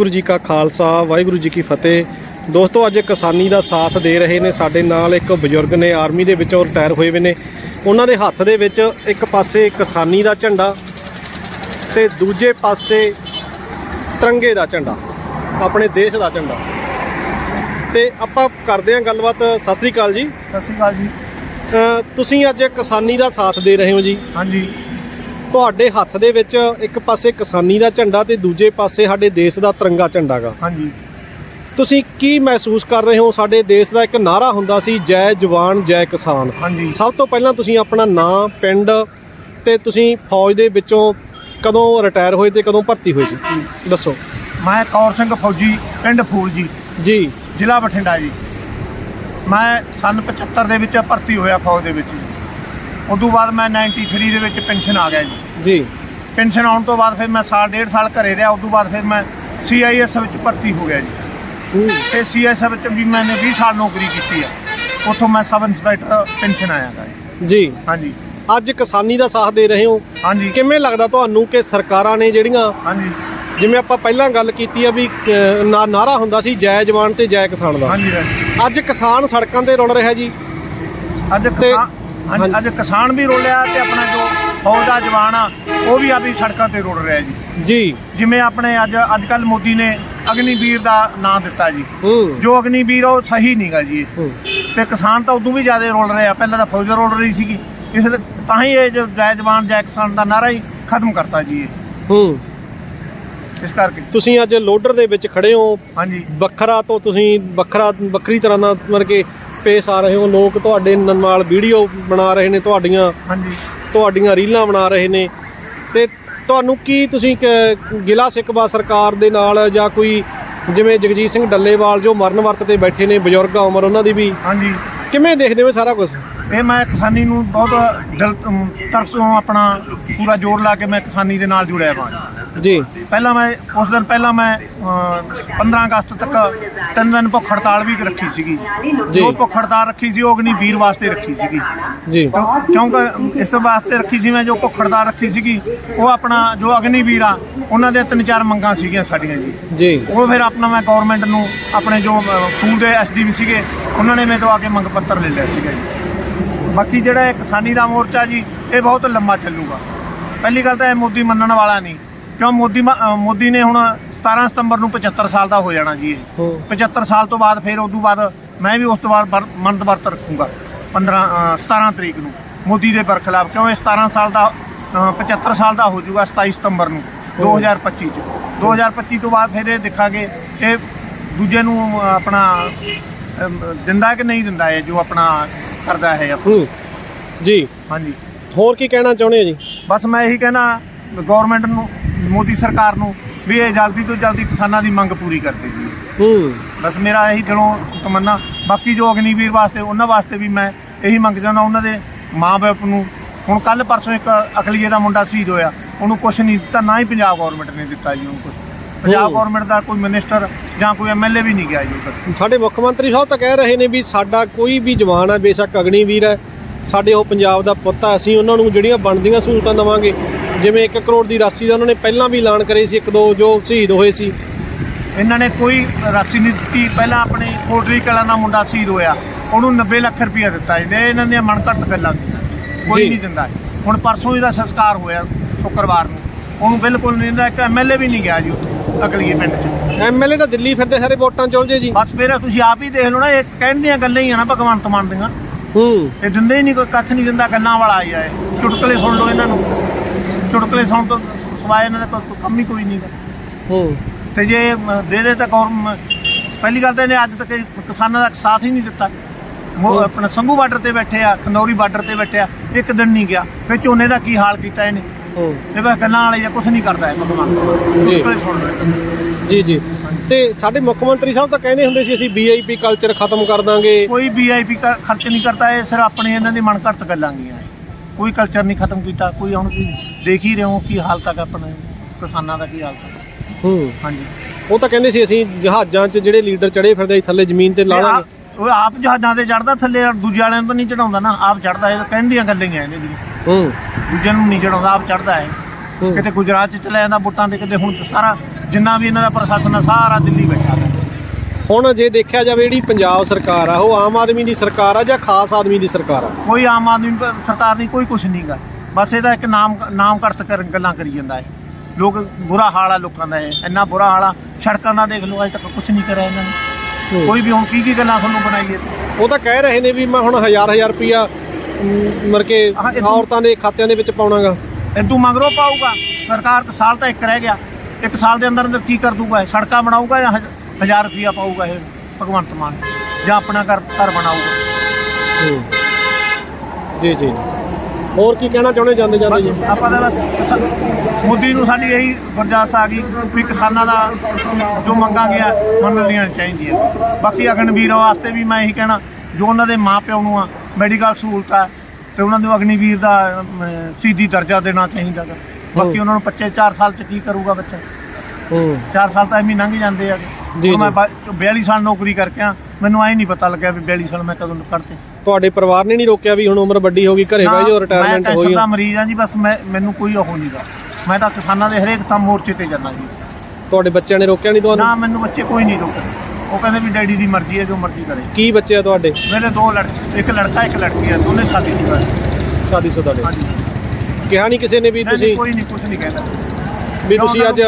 ਵਾਹਿਗੁਰੂ ਜੀ ਕਾ ਖਾਲਸਾ ਵਾਹਿਗੁਰੂ ਜੀ ਕੀ ਫਤਿਹ। ਦੋਸਤੋ ਅੱਜ ਕਿਸਾਨੀ ਦਾ ਸਾਥ ਦੇ ਰਹੇ ਨੇ ਸਾਡੇ ਨਾਲ ਇੱਕ ਬਜ਼ੁਰਗ ਨੇ ਆਰਮੀ ਦੇ ਵਿੱਚੋਂ ਰਿਟਾਇਰ ਹੋਏ ਵੇ ਨੇ। ਉਹਨਾਂ ਦੇ ਹੱਥ ਦੇ ਵਿੱਚ ਇੱਕ ਪਾਸੇ ਕਿਸਾਨੀ ਦਾ ਝੰਡਾ ਤੇ ਦੂਜੇ ਪਾਸੇ ਤਿਰੰਗੇ ਦਾ ਝੰਡਾ ਆਪਣੇ ਦੇਸ਼ ਦਾ ਝੰਡਾ। ਤੇ ਆਪਾਂ ਕਰਦੇ ਹਾਂ ਗੱਲਬਾਤ। ਸਤਿ ਸ੍ਰੀ ਅਕਾਲ ਜੀ। ਸਤਿ ਸ਼੍ਰੀ ਅਕਾਲ ਜੀ। ਤੁਸੀਂ ਅੱਜ ਕਿਸਾਨੀ ਦਾ ਸਾਥ ਦੇ ਰਹੇ ਹੋ ਜੀ। ਹਾਂਜੀ। ਤੁਹਾਡੇ ਹੱਥ ਦੇ ਵਿੱਚ ਇੱਕ ਪਾਸੇ ਕਿਸਾਨੀ ਦਾ ਝੰਡਾ ਤੇ ਦੂਜੇ ਪਾਸੇ ਸਾਡੇ ਦੇਸ਼ ਦਾ ਤਿਰੰਗਾ ਝੰਡਾ ਗਾ ਹਾਂਜੀ। ਤੁਸੀਂ ਕੀ ਮਹਿਸੂਸ ਕਰ ਰਹੇ ਹੋ? ਸਾਡੇ ਦੇਸ਼ ਦਾ ਇੱਕ ਨਾਰਾ ਹੁੰਦਾ ਸੀ ਜੈ ਜਵਾਨ ਜੈ ਕਿਸਾਨ। ਹਾਂਜੀ। ਸਭ ਤੋਂ ਪਹਿਲਾਂ ਤੁਸੀਂ ਆਪਣਾ ਨਾਂ ਪਿੰਡ ਤੇ ਤੁਸੀਂ ਫੌਜ ਦੇ ਵਿੱਚੋਂ ਕਦੋਂ ਰਿਟਾਇਰ ਹੋਏ ਤੇ ਕਦੋਂ ਭਰਤੀ ਹੋਏ ਸੀ? ਦੱਸੋ। ਮੈਂ ਕੌਰ ਸਿੰਘ ਫੌਜੀ ਪਿੰਡ ਫੂਲ ਜੀ। ਜੀ ਜ਼ਿਲ੍ਹਾ ਬਠਿੰਡਾ ਜੀ। ਮੈਂ ਸੰਨ 75 ਦੇ ਵਿੱਚ ਭਰਤੀ ਹੋਇਆ ਫੌਜ ਦੇ ਵਿੱਚ ਉਦੋਂ ਬਾਅਦ ਮੈਂ 93 ਦੇ ਵਿੱਚ ਪੈਨਸ਼ਨ ਆ ਗਿਆ ਜੀ। ਜੀ। ਪੈਨਸ਼ਨ ਆਉਣ ਤੋਂ ਬਾਅਦ ਫਿਰ ਮੈਂ ਸਾਲ ਡੇਢ ਸਾਲ ਘਰੇ ਰਿਹਾ ਉਦੋਂ ਬਾਅਦ ਫਿਰ ਮੈਂ ਸੀਆਈਐਸ ਵਿੱਚ ਭਰਤੀ ਹੋ ਗਿਆ ਜੀ। ਤੇ ਸੀਆਈਐਸ ਵਿੱਚ ਵੀ ਮੈंने 20 ਸਾਲ ਨੌਕਰੀ ਕੀਤੀ ਆ। ਉੱਥੋਂ ਮੈਂ ਸਬ ਇੰਸਪੈਕਟਰ ਪੈਨਸ਼ਨ ਆਇਆ ਗਾ ਜੀ। ਹਾਂਜੀ। ਅੱਜ ਕਿਸਾਨੀ ਦਾ ਸਾਥ ਦੇ ਰਹੇ ਹੋ। ਹਾਂਜੀ। ਕਿਵੇਂ ਲੱਗਦਾ ਤੁਹਾਨੂੰ ਕਿ ਸਰਕਾਰਾਂ ਨੇ ਜਿਹੜੀਆਂ ਹਾਂਜੀ। ਜਿਵੇਂ ਆਪਾਂ ਪਹਿਲਾਂ ਗੱਲ ਕੀਤੀ ਆ ਵੀ ਨਾਰਾ ਹੁੰਦਾ ਸੀ ਜੈ ਜਵਾਨ ਤੇ ਜੈ ਕਿਸਾਨ ਦਾ। ਹਾਂਜੀ ਹਾਂਜੀ। ਅੱਜ ਕਿਸਾਨ ਸੜਕਾਂ ਤੇ ਰੁਲ ਰਿਹਾ ਜੀ। ਅੱਜ ਤੇ- ਅੱਜ ਕਿਸਾਨ ਵੀ ਰੋਲਿਆ ਤੇ ਆਪਣਾ ਜੋ ਫੌਜ ਦਾ ਜਵਾਨ ਆ ਉਹ ਵੀ ਆਪਣੀ ਸੜਕਾਂ ਤੇ ਰੁਲ ਰਿਹਾ ਜੀ। ਜੀ। ਜਿਵੇਂ ਆਪਣੇ ਅੱਜ ਅੱਜ ਕੱਲ ਮੋਦੀ ਨੇ ਅਗਨੀਵੀਰ ਦਾ ਨਾਂ ਦਿੱਤਾ ਜੀ। ਹੂੰ। ਜੋ ਅਗਨੀਵੀਰ ਉਹ ਸਹੀ ਨਹੀਂਗਾ ਜੀ। ਹੂੰ, ਤੇ ਕਿਸਾਨ ਤਾਂ ਉਦੋਂ ਵੀ ਜ਼ਿਆਦਾ ਰੋਲ ਰਹੇ ਆ ਪਹਿਲਾਂ ਤਾਂ ਫੌਜ ਰੋਲ ਰਹੀ ਸੀਗੀ। ਇਸ ਲਈ ਤਾਂ ਹੀ ਇਹ ਜੋ ਜੈ ਜਵਾਨ ਜੈ ਕਿਸਾਨ ਦਾ ਨਾਰਾ ਹੀ ਖਤਮ ਕਰਤਾ ਜੀ ਇਹ। ਹੂੰ। ਇਸ ਕਰਕੇ। ਤੁਸੀਂ ਅੱਜ ਲੋਡਰ ਦੇ ਵਿੱਚ ਖੜੇ ਹੋ। ਹਾਂਜੀ। ਵੱਖਰਾ ਤੋਂ ਤੁਸੀਂ ਵੱਖਰਾ ਵੱਖਰੀ ਤਰ੍ਹਾਂ ਦਾ ਮਤਲਬ ਕਿ ਪੇਸ਼ ਆ ਰਹੇ ਹੋ ਲੋਕ ਤੁਹਾਡੇ ਨ- ਨਾਲ ਵੀਡੀਓ ਬਣਾ ਰਹੇ ਨੇ ਤੁਹਾਡੀਆਂ। ਹਾਂਜੀ। ਤੁਹਾਡੀਆਂ ਰੀਲਾਂ ਬਣਾ ਰਹੇ ਨੇ। ਤੇ ਤੁਹਾਨੂੰ ਕੀ ਤੁਸੀਂ ਕ- ਗਿਲਾ ਸਿਕਵਾ ਸਰਕਾਰ ਦੇ ਨਾਲ ਜਾਂ ਕੋਈ ਜਿਵੇਂ ਜਗਜੀਤ ਸਿੰਘ ਡੱਲੇਵਾਲ ਜੋ ਮਰਨ ਵਰਤ ਤੇ ਬੈਠੇ ਨੇ ਬਜ਼ੁਰਗ ਉਮਰ ਉਹਨਾਂ ਦੀ ਵੀ ਹਾਂਜੀ। ਕਿਵੇਂ ਦੇਖਦੇ ਹੋ ਸਾਰਾ ਕੁਝ ਇਹ ਮੈਂ ਕਿਸਾਨੀ ਨੂੰ ਬਹੁਤ ਦਿਲ ਤਰਸੋਂ ਆਪਣਾ ਪੂਰਾ ਜ਼ੋਰ ਲਾ ਕੇ ਮੈਂ ਕਿਸਾਨੀ ਦੇ ਨਾਲ ਜੁੜਿਆ ਹਾਂ ਜੀ। ਪਹਿਲਾਂ ਮੈਂ ਉਸ ਦਿਨ ਪਹਿਲਾਂ ਮੈਂ ਅਹ, 15 ਅਗਸਤ ਤੱਕ ਤਿੰਨ ਦਿਨ ਭੁੱਖ ਹੜਤਾਲ ਵੀ ਰੱਖੀ ਸੀਗੀ। ਜੀ। ਜੋ ਭੁੱਖ ਹੜਤਾਲ ਰੱਖੀ ਸੀ ਉਹ ਅਗਨੀ ਵੀਰ ਵਾਸਤੇ ਰੱਖੀ ਸੀਗੀ। ਜੀ। ਕਿਉਂ- ਕਿਉਂਕਿ ਇਸ ਵਾਸਤੇ ਰੱਖੀ ਸੀ ਮੈਂ ਜੋ ਭੁੱਖ ਹੜਤਾਲ ਰੱਖੀ ਸੀਗੀ ਉਹ ਆਪਣਾ ਜੋ ਅਗਨੀ ਵੀਰ ਆ ਉਹਨਾਂ ਦੇ ਤਿੰਨ ਚਾਰ ਮੰਗਾਂ ਸੀਗੀਆਂ ਸਾਡੀਆਂ ਜੀ। ਜੀ। ਉਹ ਫਿਰ ਆਪਣਾ ਮੈਂ ਗਵਰਨਮੈਂਟ ਨੂੰ ਆਪਣੇ ਜੋ ਸਕੂਲ ਦੇ ਐਸਡੀਵੀ ਸੀਗੇ ਉਹਨਾਂ ਨੇ ਮੇਰੇ ਤੋਂ ਆ ਕੇ ਮੰਗ ਪੱਤਰ ਲੈ ਲਿਆ ਸੀਗਾ ਜੀ। ਬਾਕੀ ਜਿਹੜਾ ਇਹ ਕਿਸਾਨੀ ਦਾ ਮੋਰਚਾ ਜੀ ਇਹ ਬਹੁਤ ਲੰਮਾ ਚੱਲੂਗਾ। ਪਹਿਲੀ ਗੱਲ ਤਾਂ ਇਹ ਮੋਦੀ ਮੰਨਣ ਵਾਲਾ ਨਹੀਂ। ਕਿਉਂ ਮੋਦੀ ਮ- ਅ, ਮੋਦੀ ਨੇ ਹੁਣ 17 ਸਤੰਬਰ ਨੂੰ 75 ਸਾਲ ਦਾ ਹੋ ਜਾਣਾ ਜੀ ਇਹ। ਹੂੰ। 75 ਸਾਲ ਤੋਂ ਬਾਅਦ ਫਿਰ ਉਦੋਂ ਬਾਅਦ ਮੈਂ ਵੀ ਉਸ ਤੋਂ ਬਾਅਦ ਵਰ- ਮੰਦ ਵਰਤ ਰੱਖੂੰਗਾ 15 ਅ, 17 ਤਰੀਕ ਨੂੰ ਮੋਦੀ ਦੇ ਬਰਖਲਾਫ ਕਿਉਂ ਇਹ 17 ਸਾਲ ਦਾ ਅ, 75 ਸਾਲ ਦਾ ਹੋ ਜਾਊਗਾ 27 ਸਤੰਬਰ ਨੂੰ 2025 ਚ। 2025 ਤੋਂ ਬਾਅਦ ਫਿਰ ਇਹ ਦੇਖਾਂਗੇ ਇਹ ਦੂਜੇ ਨੂੰ ਅ, ਆਪਣਾ ਅਮ, ਦਿੰਦਾ ਕਿ ਨਹੀਂ ਦਿੰਦਾ ਇਹ ਜੋ ਆਪਣਾ ਕਰਦਾ। ਹੂੰ। ਜੀ। ਹਾਂਜੀ। ਹੋਰ ਕੀ ਕਹਿਣਾ ਚਾਹੁੰਦੇ ਹੋ ਜੀ? ਬਸ ਮੈਂ ਇਹੀ ਕਹਿਣਾ ਗਵਰਨਮੈਂਟ ਨੂੰ ਮੋਦੀ ਸਰਕਾਰ ਨੂੰ ਵੀ ਇਹ ਜਲਦੀ ਤੋਂ ਜਲਦੀ ਕਿਸਾਨਾਂ ਦੀ ਮੰਗ ਪੂਰੀ ਕਰ ਦੇ ਜੀ ਹੂੰ। ਬਸ ਮੇਰਾ ਇਹੀ ਦਿਲੋਂ ਤਮੰਨਾ। ਬਾਕੀ ਜੋ ਅਗਨੀਵੀਰ ਵਾਸਤੇ ਉਹਨਾਂ ਵਾਸਤੇ ਵੀ ਮੈਂ ਇਹੀ ਮੰਗ ਚਾਹੁੰਦਾ ਉਹਨਾਂ ਦੇ ਮਾਂ-ਬਾਪ ਨੂੰ। ਹੁਣ ਕੱਲ ਪਰਸੋਂ ਇੱਕ ਅਕਲੀਏ ਦਾ ਮੁੰਡਾ ਸ਼ਹੀਦ ਹੋਇਆ ਉਹਨੂੰ ਕੁਝ ਨਹੀਂ ਦਿੱਤਾ ਨਾ ਹੀ ਪੰਜਾਬ ਗਵਰਨਮੈਂਟ ਨੇ ਦਿੱਤਾ ਜੀ ਉਹਨੂੰ ਕੁਝ ਪੰਜਾਬ। ਗਵਰਨਮੈਂਟ ਦਾ ਕੋਈ ਮਿਨਿਸਟਰ ਜਾਂ ਕੋਈ ਐਮਐਲਏ ਵੀ ਨਹੀਂ ਗਿਆ ਜੀ ਉੱਧਰ। ਸਾਡੇ ਮੁੱਖ ਮੰਤਰੀ ਸਾਹਿਬ ਤਾਂ ਕਹਿ ਰਹੇ ਨੇ ਵੀ ਸਾਡਾ ਕੋਈ ਵੀ ਜਵਾਨ ਹੈ ਬੇਸ਼ੱਕ ਅਗਨੀਵੀਰ ਹੈ ਸਾਡੇ ਉਹ ਪੰਜਾਬ ਦਾ ਪੁੱਤ ਹੈ ਅਸੀਂ ਉਹਨਾਂ ਨੂੰ ਜਿਹੜੀਆਂ ਬਣਦੀਆਂ ਸਹੂਲਤਾਂ ਦੇਵਾਂਗੇ ਜਿਵੇਂ 1 ਕਰੋੜ ਦੀ ਰਾਸ਼ੀ ਦਾ ਉਹਨਾਂ ਨੇ ਪਹਿਲਾਂ ਵੀ ਐਲਾਨ ਕਰੇ ਸੀ ਇੱਕ ਦੋ ਜੋ ਸ਼ਹੀਦ ਹੋਏ ਸੀ। ਇਹਨਾਂ ਨੇ ਕੋਈ ਰਾਸ਼ੀ ਨਹੀਂ ਦਿੱਤੀ। ਪਹਿਲਾਂ ਆਪਣੇ ਕੋਟਰੀ ਕਲਾਂ ਦਾ ਮੁੰਡਾ ਸ਼ਹੀਦ ਹੋਇਆ। ਉਹਨੂੰ 90 ਲੱਖ ਰੁਪਇਆ ਦਿੱਤਾ ਜੀ ਇਹ ਇਹਨਾਂ ਦੀਆਂ ਮਨਕਰਤ ਗੱਲਾਂ ਕੋਈ। ਨਹੀਂ ਦਿੰਦਾ। ਹੁਣ ਪਰਸੋਂ ਇਹਦਾ ਸੰਸਕਾਰ ਹੋਇਆ ਸ਼ੁੱਕਰਵਾਰ ਨੂੰ। ਉਹਨੂੰ ਬਿਲਕੁਲ ਨਹੀਂ ਦਿੰਦਾ। ਇੱਕ ਐਮਐਲਏ ਵੀ ਨਹੀਂ ਗਿਆ ਜੀ ਉੱਥੇ ਅਕਲੀਏ ਪਿੰਡ 'ਚ। ਐਮਐਲਏ ਤਾਂ ਦਿੱਲੀ ਫਿਰਦੇ ਸਾਰੇ ਵੋਟਾਂ ਚੁਲ ਜੇ ਜੀ। ਬਸ ਫਿਰ ਤੁਸੀਂ ਆਪ ਹੀ ਦੇਖ ਲਓ ਨਾ ਇਹ ਕਹਿਣ ਦੀਆਂ ਗੱਲਾਂ ਹੀ ਆ ਨਾ ਭਗਵੰਤ ਮਾਨ ਦੀਆਂ। ਹੂੰ। ਇਹ ਦਿੰਦੇ ਹੀ ਨਹੀਂ ਕੋਈ ਕੱਖ ਨਹੀਂ ਦਿੰਦਾ। ਗੱਲਾਂ ਵਾਲਾ ਆਈ ਆ ਇਹ। ਚੁਟਕਲੇ ਸੁਣ ਲਓ ਇਹਨਾਂ ਨੂੰ। ਚੁਟਕਲੇ ਸੁਣ ਤੋਂ ਸਵਾਏ ਇਹਨਾਂ ਦਾ ਕੋਈ ਕੰਮ ਹੀ ਕੋਈ ਨਹੀਂਗਾ ਹੂੰ। ਤੇ ਜੇ ਦੇ ਦੇ ਤਾਂ ਗੌਰਮ ਪਹਿਲੀ ਗੱਲ ਤਾਂ ਇਹਨੇ ਅੱਜ ਤੱਕ ਕਿਸਾਨਾਂ ਦਾ ਸਾਥ ਹੀ ਨਹੀਂ ਦਿੱਤਾ। ਆਪਣਾ ਸੰਭੂ ਬਾਰਡਰ ਤੇ ਬੈਠੇ ਆ ਖੰਦੌਰੀ ਬਾਰਡਰ ਤੇ ਬੈਠੇ ਆ ਇੱਕ ਦਿਨ ਨਹੀਂ ਗਿਆ। ਫਿਰ ਝੋਨੇ ਦਾ ਕੀ ਹਾਲ ਕੀਤਾ ਇਹਨੇ? ਹੂੰ। ਇਹ ਬਸ ਗੱਲਾਂ ਵਾਲੇ ਜਾਂ ਕੁਝ ਨਹੀਂ ਕਰਦਾ ਇਹ ਭਗਵਾਨ ਜੀ। ਸੁਣ ਜੀ ਜੀ। ਤੇ ਸਾਡੇ ਮੁੱਖ ਮੰਤਰੀ ਸਾਹਿਬ ਤਾਂ ਕਹਿੰਦੇ ਹੁੰਦੇ ਸੀ ਅਸੀਂ ਵੀਆਈਪੀ ਕਲਚਰ ਖਤਮ ਕਰ ਦਾਂਗੇ। ਕੋਈ ਵੀਆਈਪੀ ਖਰਚ ਨਹੀਂ ਕਰਦਾ ਇਹ ਸਿਰਫ ਆਪਣੇ ਇਹਨਾਂ ਦੀ ਮਨਕਰਤ ਗੱਲਾਂ ਗੀਆਂ। ਕੋਈ ਕਲਚਰ ਨਹੀਂ ਖਤਮ ਕੀਤਾ ਕੋਈ ਹੁਣ ਤੁਸੀਂ ਦੇਖ ਹੀ ਰਹੇ ਹੋ ਕੀ ਹਾਲ ਤੱਕ ਆਪਣੇ ਕਿਸਾਨਾਂ ਦਾ ਕੀ ਹਾਲ ਤੱਕ। ਹੂੰ। ਹਾਂਜੀ। ਉਹ ਤਾਂ ਕਹਿੰਦੇ ਸੀ ਅਸੀਂ ਜਹਾਜ਼ਾਂ 'ਚ ਜਿਹੜੇ ਲੀਡਰ ਚੜੇ ਫਿਰਦੇ ਸੀ ਥੱਲੇ ਜ਼ਮੀਨ ਤੇ ਲਾ ਉਹ ਆਪ ਜਹਾਜ਼ਾਂ ਤੇ ਚੜਦਾ ਥੱਲੇ ਦੂਜੇ ਵਾਲਿਆਂ ਨੂੰ ਤਾਂ ਨਹੀਂ ਚੜਾਉਂਦਾ ਨਾ ਆਪ ਚੜਦਾ ਇਹ ਕਹਿਣ ਦੀਆਂ ਗੱਲਾਂ ਹੀ ਆ ਇਹਦੇ ਦੀ ਹੂੰ। ਦੂਜੇ ਨੂੰ ਨਹੀਂ ਚੜਾਉਂਦਾ ਆਪ ਚੜਦਾ ਹੈ। ਹੂੰ। ਕਿਤੇ ਗੁਜਰਾਤ ਚ ਚਲਾ ਜਾਂਦਾ ਵੋਟਾਂ ਤੇ ਕਿਤੇ ਹੁਣ ਸਾਰਾ ਜਿੰਨਾ ਵੀ ਇਹਨਾਂ ਦਾ ਪ੍ਰਸ਼ਾਸਨ ਆ ਸਾਰਾ ਦਿੱਲੀ ਬੈਠਾ ਹੈ। ਹੁਣ ਜੇ ਦੇਖਿਆ ਜਾਵੇ ਜਿਹੜੀ ਪੰਜਾਬ ਸਰਕਾਰ ਆ ਉਹ ਆਮ ਆਦਮੀ ਦੀ ਸਰਕਾਰ ਆ ਜਾਂ ਖਾਸ ਆਦਮੀ ਦੀ ਸਰਕਾਰ ਆ? ਕੋਈ ਆਮ ਆਦਮੀ ਪ- ਸਰਕਾਰ ਨਹੀਂ ਕੋਈ ਕੁਝ ਨਹੀਂਗਾ ਬਸ ਇਹਦਾ ਇੱਕ ਨਾਮ ਨਾਮ ਕਰਤ ਕਰ ਗੱਲਾਂ ਕਰੀ ਜਾਂਦਾ ਹੈ ਲੋਕ ਬੁਰਾ ਹਾਲ ਆ ਲੋਕਾਂ ਦਾ ਇਹ ਇੰਨਾ ਬੁਰਾ ਹਾਲ ਆ ਸੜਕਾਂ ਦਾ ਦੇਖ ਲਓ ਅਜੇ ਤੱਕ ਕੁਝ ਨਹੀਂ ਕਰਿਆ ਇਹਨਾਂ ਨੇ। ਕੋਈ ਵੀ ਹੁਣ ਕੀ ਕੀ ਗੱਲਾਂ ਤੁਹਾਨੂੰ ਬਣਾਈਏ? ਉਹ ਤਾਂ ਕਹਿ ਰਹੇ ਨੇ ਵੀ ਮੈਂ ਹੁਣ ਹਜ਼ਾਰ ਹਜ਼ਾਰ ਰੁਪਿਆ ਮਰ ਕੇ ਹਾਂ, ਇਹ ਤਾਂ- ਔਰਤਾਂ ਦੇ ਖਾਤਿਆਂ ਦੇ ਵਿੱਚ ਪਾਉਣਾਗਾ। ਇਦੋਂ ਮਗਰੋਂ ਪਾਊਗਾ। ਸਰਕਾਰ ਤਾਂ ਸਾਲ ਤਾਂ ਇੱਕ ਰਹਿ ਗਿਆ। ਇੱਕ ਸਾਲ ਦੇ ਅੰਦਰ ਅੰਦਰ ਕੀ ਕਰ ਦੂਗਾ ਇਹ? ਸੜਕਾਂ ਬਣਾਊਗਾ ਜਾਂ ਹਜ਼- ਹਜ਼ਾਰ ਰੁਪਿਆ ਪਾਊਗਾ ਇਹ ਭਗਵੰਤ ਮਾਨ। ਜਾਂ ਆਪਣਾ ਘਰ ਘਰ ਬਣਾਊਗਾ। ਜੀ ਜੀ। ਹੋਰ ਕੀ ਕਹਿਣਾ ਚਾਹੁੰਦੇ? ਜਾਂਦੇ ਜਾਂਦੇ ਬਸ ਜੀ। ਆਪਾਂ ਤਾਂ ਬਸ ਸ- ਮੋਦੀ ਨੂੰ ਸਾਡੀ ਇਹੀ ਗੁਰਦਾਸ ਆ ਗਈ ਵੀ ਕਿਸਾਨਾਂ ਦਾ ਜੋ ਮੰਗਾਂ ਗਿਆ ਮੰਨ ਲੈਣੀਆਂ ਚਾਹੀਦੀਆਂ। ਬਾਕੀ ਅਗਨਵੀਰਾਂ ਵਾਸਤੇ ਵੀ ਮੈਂ ਇਹੀ ਕਹਿਣਾ ਜੋ ਉਹਨਾਂ ਦੇ ਮਾਪਿਆਂ ਨੂੰ ਆ ਮੈਡੀਕਲ ਸਹੂਲਤ ਆ ਤੇ ਉਹਨਾਂ ਨੂੰ ਅਗਨੀਵੀਰ ਦਾ ਅਮ, ਸਿੱਧੀ ਦਰਜਾ ਦੇਣਾ ਚਾਹੀਦਾ ਗਾ। ਬਾਕੀ ਉਹਨਾਂ ਨੂੰ ਬੱਚੇ 4 ਸਾਲ ਚ ਕੀ ਕਰੂਗਾ ਬੱਚਾ? ਹੂੰ। 4 ਸਾਲ ਤਾਂ ਐਵੇਂ ਹੀ ਲੰਘ ਜਾਂਦੇ ਆ। ਜੀ, ਹੁਣ ਮੈਂ ਜੀ। ਬਾ- 42 ਸਾਲ ਨੌਕਰੀ ਕਰਕੇ ਆ ਮੈਨੂੰ ਐ ਨਹੀਂ ਪਤਾ ਲੱਗਿਆ ਵੀ 42 ਸਾਲ ਮੈਂ ਕਦੋਂ ਕਰਤੇ ਤੁਹਾਡੇ ਪਰਿਵਾਰ ਨੇ ਨਹੀਂ ਰੋਕਿਆ ਵੀ ਹੁਣ ਉਮਰ ਵੱਡੀ ਹੋ ਗਈ ਘਰੇ ਬਹਿ ਜਾਓ ਰਿਟਾਇਰਮੈਂਟ ਮੈਂ ਹੋਈ ਕੈਂਸਰ ਦਾ ਆ। ਮਰੀਜ਼ ਆ ਜੀ ਬਸ ਮੈਂ ਮੈਨੂੰ ਕੋਈ ਉਹ ਨਹੀਂਗਾ ਮੈਂ ਤਾਂ ਕਿਸਾਨਾਂ ਦੇ ਹਰੇਕ ਕੰਮ ਮੋਰਚੇ ਤੇ ਜਾਂਦਾ ਜੀ। ਤੁਹਾਡੇ ਬੱਚਿਆਂ ਨੇ ਰੋਕਿਆ ਨਹੀਂ ਤੁਹਾਨੂੰ? ਨਾ ਮੈਨੂੰ ਬੱਚੇ ਕੋਈ ਨਹੀਂ ਰੋਕਦੇ ਉਹ ਕਹਿੰਦੇ ਵੀ ਡੈਡੀ ਦੀ ਮਰਜ਼ੀ ਹੈ ਜੋ ਮਰਜ਼ੀ ਕਰੇ। ਕੀ ਬੱਚੇ ਆ ਤੁਹਾਡੇ? ਮੇਰੇ ਦੋ ਲੜਕੇ ਇੱਕ ਲੜਕਾ ਇੱਕ ਲੜਕੀ ਹੈ ਦੋਨੇ ਸ਼ਾਦੀ ਸ਼ੁਦਾ ਹੈ ਸ਼ਾਦੀशुदा ਤੁਹਾਡੇ ਹਾਂਜੀ। ਕਿਹਾ ਨਹੀਂ ਕਿਸੇ ਨੇ ਵੀ ਨਹੀਂ, ਨਹੀਂ, ਤੁਸੀਂ? ਕੋਈ ਨਹੀਂ ਕੁਝ ਨਹੀਂ ਕਹਿੰਦਾ। ਵੀ ਤੁਸੀਂ ਅੱਜ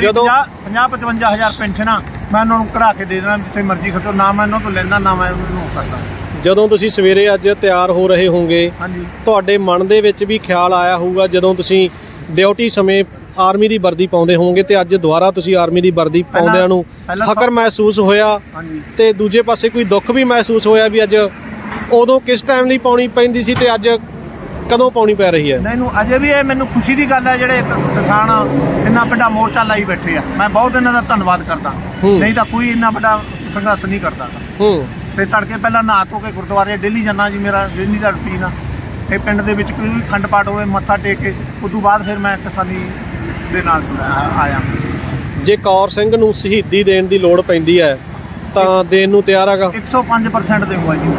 ਜਦੋਂ 50 55 ਹਜ਼ਾਰ ਪੈਨਸ਼ਨਾਂ ਮੈਂ ਉਹਨਾਂ ਨੂੰ ਕਢਾ ਕੇ ਦੇ ਦੇਣਾ ਜਿੱਥੇ ਮਰਜ਼ੀ ਖਰਚੋ। ਨਾ ਮੈਂ ਉਹਨਾਂ ਤੋਂ ਲੈਂਦਾ ਨਾ ਮੈਂ ਉਹਨਾਂ ਨੂੰ ਕਰਦਾ। ਜਦੋਂ ਤੁਸੀਂ ਸਵੇਰੇ ਅੱਜ ਤਿਆਰ ਹੋ ਰਹੇ ਹੋਵੋਗੇ ਹਾਂਜੀ। ਤੁਹਾਡੇ ਮਨ ਦੇ ਵਿੱਚ ਵੀ ਖਿਆਲ ਆਇਆ ਹੋਊਗਾ ਜਦੋਂ ਤੁਸੀਂ ਡਿਊਟੀ ਸਮੇਂ ਆਰਮੀ ਦੀ ਵਰਦੀ ਪਾਉਂਦੇ ਹੋਵੋਗੇ ਤੇ ਅੱਜ ਦੁਬਾਰਾ ਤੁਸੀਂ ਆਰਮੀ ਦੀ ਵਰਦੀ ਪਾਉਂਦਿਆਂ ਨੂੰ ਪਹਿਲਾਂ ਫਖਰ ਮਹਿਸੂਸ ਹੋਇਆ ਹਾਂਜੀ। ਤੇ ਦੂਜੇ ਪਾਸੇ ਕੋਈ ਦੁੱਖ ਵੀ ਮਹਿਸੂਸ ਹੋਇਆ ਵੀ ਅੱਜ ਉਦੋਂ ਕਿਸ ਟਾਈਮ ਲਈ ਪਾਉਣੀ ਪੈਂਦੀ ਸੀ ਤੇ ਅੱਜ ਕਦੋਂ ਪਾਉਣੀ ਪੈ ਰਹੀ ਹੈ? ਨਹੀਂ ਨੂੰ ਅਜੇ ਵੀ ਇਹ ਮੈਨੂੰ ਖੁਸ਼ੀ ਦੀ ਗੱਲ ਹੈ ਜਿਹੜੇ ਕਿਸਾਨ ਇੰਨਾ ਵੱਡਾ ਮੋਰਚਾ ਲਾਈ ਬੈਠੇ ਆ। ਮੈਂ ਬਹੁਤ ਇਹਨਾਂ ਦਾ ਧੰਨਵਾਦ ਕਰਦਾ। ਨਹੀਂ ਤਾਂ ਕੋਈ ਇੰਨਾ ਵੱਡਾ ਸੰਘਰਸ਼ ਨਹੀਂ ਕਰਦਾ। ਹੂੰ। ਤੇ ਤੜਕੇ ਪਹਿਲਾਂ ਨਹਾ ਧੋ ਕੇ ਗੁਰਦੁਆਰੇ ਡੇਲੀ ਜਾਣਾ ਜੀ ਮੇਰਾ ਡੇਲੀ ਦਾ ਰੁਟੀਨ ਆ। ਇਹ ਪਿੰਡ ਦੇ ਵਿੱਚ ਕੋਈ ਖੰਡ ਪਾਠ ਹੋਵੇ ਮੱਥਾ ਟੇਕ ਕੇ ਉਸ ਤੋਂ ਬਾਅਦ ਫਿਰ ਮੈਂ ਕਿਸਾਨੀ ਦੇ ਨਾਲ ਆਇਆ। ਜੇ ਕੌਰ ਸਿੰਘ ਨੂੰ ਸ਼ਹੀਦੀ ਦੇਣ ਦੀ ਲੋੜ ਪੈਂਦੀ ਹੈ ਤਾਂ ਦੇਣ ਨੂੰ ਤਿਆਰ ਹੈਗਾ। 105% ਦੇਊਗਾ ਜੀ।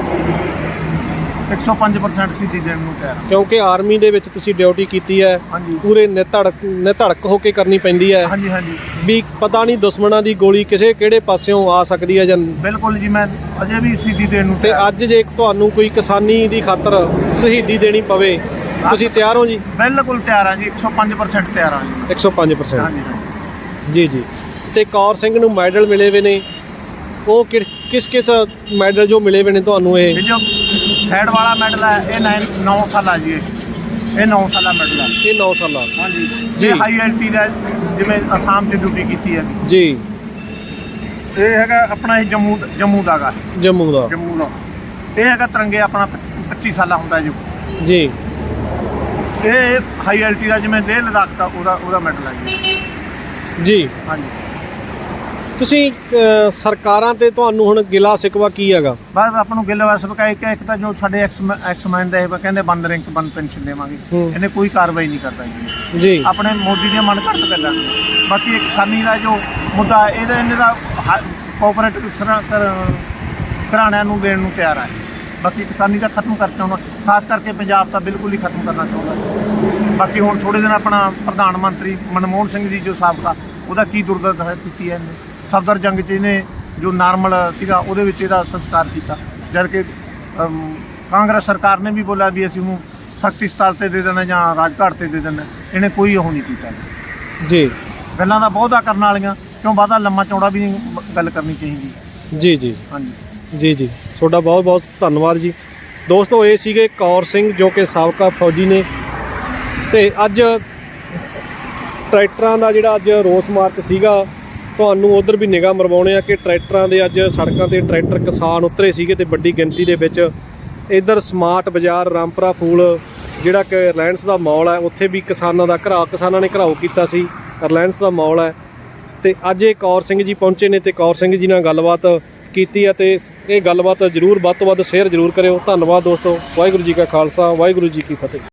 105% ਸਿੱਧੀ ਦੇਣ ਨੂੰ ਤਿਆਰ। ਹਾਂ। ਕਿਉਂਕਿ ਆਰਮੀ ਦੇ ਵਿੱਚ ਤੁਸੀਂ ਡਿਊਟੀ ਕੀਤੀ ਹੈ ਹਾਂਜੀ। ਪੂਰੇ ਨਿਧੜਕ ਨਿਧੜਕ ਹੋ ਕੇ ਕਰਨੀ ਪੈਂਦੀ ਹੈ। ਹਾਂਜੀ ਹਾਂਜੀ। ਵੀ ਪਤਾ ਨਹੀਂ ਦੁਸ਼ਮਣਾਂ ਦੀ ਗੋਲੀ ਕਿਸੇ ਕਿਹੜੇ ਪਾਸਿਓਂ ਆ ਸਕਦੀ ਹੈ ਜਾਂ ਬਿਲਕੁਲ ਜੀ ਮੈਂ ਅਜੇ ਵੀ ਸਿੱਧੀ ਦੇਣ ਨੂੰ ਤੇ ਤਿਆਰ। ਅੱਜ ਜੇ ਤੁਹਾਨੂੰ ਕੋਈ ਕਿਸਾਨੀ ਦੀ ਖਾਤਰ ਸ਼ਹੀਦੀ ਦੇਣੀ ਪਵੇ ਤੁਸੀਂ ਤਿਆਰ ਹੋ ਜੀ? ਬਿਲਕੁਲ ਤਿਆਰ ਹਾਂ ਜੀ 105% ਤਿਆਰ ਹਾਂ ਜੀ 105% ਹਾਂਜੀ ਹਾਂਜੀ। ਜੀ ਜੀ। ਤੇ ਕੌਰ ਸਿੰਘ ਨੂੰ ਮੈਡਲ ਮਿਲੇ ਹੋਏ ਨੇ। ਉਹ ਕਿਸ ਕਿਸ ਮੈਡਲ ਜੋ ਮਿਲੇ ਹੋਏ ਨੇ ਤੁਹਾਨੂੰ ਇਹ? ਇਹ ਜੋ ਸਾਈਡ ਵਾਲਾ ਮੈਡਲ ਹੈ ਇਹ 9 ਸਾਲਾ ਜੀ ਇਹ। ਇਹ 9 ਸਾਲਾ ਮੈਡਲ ਹੈ। ਇਹ 9 ਸਾਲਾਂ। ਹਾਂਜੀ। ਜੀ। ਇਹ ਹਾਈ ਐਲਟੀ ਦਾ ਜਿਵੇਂ ਅਸਾਮ 'ਚ ਡਿਊਟੀ ਕੀਤੀ ਹੈ। ਜੀ। ਇਹ ਹੈਗਾ ਆਪਣਾ ਇਹ ਜੰਮੂ ਜੰਮੂ ਦਾ ਗਾ। ਜੰਮੂ ਦਾ। ਜੰਮੂ ਦਾ। ਇਹ ਹੈਗਾ ਤਿਰੰਗੇ ਆਪਣਾ 25 ਸਾਲਾ ਹੁੰਦਾ ਜੋ। ਜੀ। ਇਹ ਹਾਈ ਐਲਟੀ ਦਾ ਜਿਵੇਂ ਲੇਹ ਲਦਾਖ ਦਾ ਉਹਦਾ ਉਹਦਾ ਮੈਡਲ ਹੈ ਜੀ। ਜੀ। ਹਾਂਜੀ। ਤੁਸੀਂ ਅਹ, ਸਰਕਾਰਾਂ ਤੇ ਤੁਹਾਨੂੰ ਹੁਣ ਗਿਲਾ ਸਿਕਵਾ ਕੀ ਹੈਗਾ? ਬਸ ਆਪਾਂ ਨੂੰ ਗਿੱਲ ਵਸ ਬਕਾਇ ਕਿ ਇੱਕ ਤਾਂ ਜੋ ਸਾਡੇ ਐਕਸ ਐਕਸਮੈਨ ਦੇ ਕਹਿੰਦੇ ਬੰਦ ਰੈਂਕ ਬੰਦ ਪੈਨਸ਼ਨ ਦੇਵਾਂਗੇ। ਹੂੰ। ਇਹਨੇ ਕੋਈ ਕਾਰਵਾਈ ਨਹੀਂ ਕਰਦਾ ਜੀ। ਜੀ। ਆਪਣੇ ਮੋਦੀ ਦੀਆਂ ਮਨ ਘੜਤ ਗੱਲਾਂ ਨੇ। ਬਾਕੀ ਇੱਕ ਕਿਸਾਨੀ ਦਾ ਜੋ ਮੁੱਦਾ ਇਹਦਾ ਇਹਨੇ ਦਾ ਕੋਆਪਰੇਟਿਵ ਘਰਾਣਿਆਂ ਨੂੰ ਦੇਣ ਨੂੰ ਤਿਆਰ ਹੈ ਬਾਕੀ ਕਿਸਾਨੀ ਦਾ ਖਤਮ ਕਰ ਚਾਹੁੰਦਾ ਖਾਸ ਕਰਕੇ ਪੰਜਾਬ ਤਾਂ ਬਿਲਕੁਲ ਹੀ ਖਤਮ ਕਰਨਾ ਚਾਹੁੰਦਾ ਬਾਕੀ ਹੁਣ ਥੋੜੇ ਦਿਨ ਆਪਣਾ ਪ੍ਰਧਾਨ ਮੰਤਰੀ ਮਨਮੋਹਨ ਸਿੰਘ ਜੀ ਜੋ ਸਾਬਕਾ ਉਹਦਾ ਕੀ ਦੁਰਦਸ਼ਾ ਕੀਤੀ ਹੈ ਇਹਨੇ? ਸਫਦਰ ਜੰਗ 'ਚ ਇਹਨੇ ਜੋ ਨਾਰਮਲ ਸੀਗਾ ਉਹਦੇ ਵਿੱਚ ਇਹਦਾ ਸੰਸਕਾਰ ਕੀਤਾ। ਜਦ ਕਿ ਕਾਂਗਰਸ ਸਰਕਾਰ ਨੇ ਵੀ ਬੋਲਿਆ ਵੀ ਅਸੀਂ ਉਹਨੂੰ ਸਖਤੀ ਸਤਾਲ ਤੇ ਦੇ ਦੇਣਾ ਜਾਂ ਰਾਜਘਾਟ ਤੇ ਦੇ ਦੇਣਾ ਇਹਨੇ ਕੋਈ ਉਹ ਨਹੀਂ ਕੀਤਾ। ਜੀ। ਗੱਲਾਂ ਦਾ ਬਹੁਤਾ ਕਰਨ ਵਾਲੀਆਂ ਕਿਉਂ ਵਾਦਾ ਲੰਮਾ ਚੌੜਾ ਵੀ ਨਹੀਂ ਗੱਲ ਕਰਨੀ ਚਾਹੀਦੀ। ਜੀ ਜੀ। ਹਾਂਜੀ। ਜੀ ਜੀ। ਤੁਹਾਡਾ ਬਹੁਤ ਬਹੁਤ ਧੰਨਵਾਦ ਜੀ। ਦੋਸਤੋ ਇਹ ਸੀਗੇ ਕੌਰ ਸਿੰਘ ਜੋ ਕਿ ਸਾਬਕਾ ਫੌਜੀ ਨੇ। ਤੇ ਅੱਜ ਟਰੈਕਟਰਾਂ ਦਾ ਜਿਹੜਾ ਅੱਜ ਰੋਸ ਮਾਰਚ ਸੀਗਾ ਤੁਹਾਨੂੰ ਉਧਰ ਵੀ ਨਿਗਾਹ ਮਰਵਾਉਣੇ ਆ ਕਿ ਟਰੈਕਟਰਾਂ ਦੇ ਅੱਜ ਸੜਕਾਂ ਤੇ ਟਰੈਕਟਰ ਕਿਸਾਨ ਉਤਰੇ ਸੀਗੇ ਤੇ ਵੱਡੀ ਗਿਣਤੀ ਦੇ ਵਿੱਚ। ਇਧਰ ਸਮਾਰਟ ਬਾਜ਼ਾਰ ਰਾਮਪਰਾ ਫੂਲ, ਜਿਹੜਾ ਕਿ ਰਿਲਾਇੰਸ ਦਾ ਮਾਲ ਹੈ, ਉੱਥੇ ਵੀ ਕਿਸਾਨਾਂ ਦਾ ਘਰਾਓ, ਕਿਸਾਨਾਂ ਨੇ ਘਰਾਓ ਕੀਤਾ ਸੀ, ਰਿਲਾਇੰਸ ਦਾ ਮਾਲ ਹੈ। ਤੇ ਅੱਜ ਇਹ ਕੌਰ ਸਿੰਘ ਜੀ ਪਹੁੰਚੇ ਨੇ ਤੇ ਕੌਰ ਸਿੰਘ ਜੀ ਨਾਲ ਗੱਲਬਾਤ ਕੀਤੀ ਹੈ ਤੇ ਇਹ ਗੱਲਬਾਤ ਜਰੂਰ ਵੱਧ ਤੋਂ ਵੱਧ ਸ਼ੇਅਰ ਜਰੂਰ ਕਰਿਓ। ਧੰਨਵਾਦ ਦੋਸਤੋ, ਵਾਹਿਗੁਰੂ ਜੀ ਕਾ ਖਾਲਸਾ, ਵਾਹਿਗੁਰੂ ਜੀ ਕੀ ਫਤਿਹ।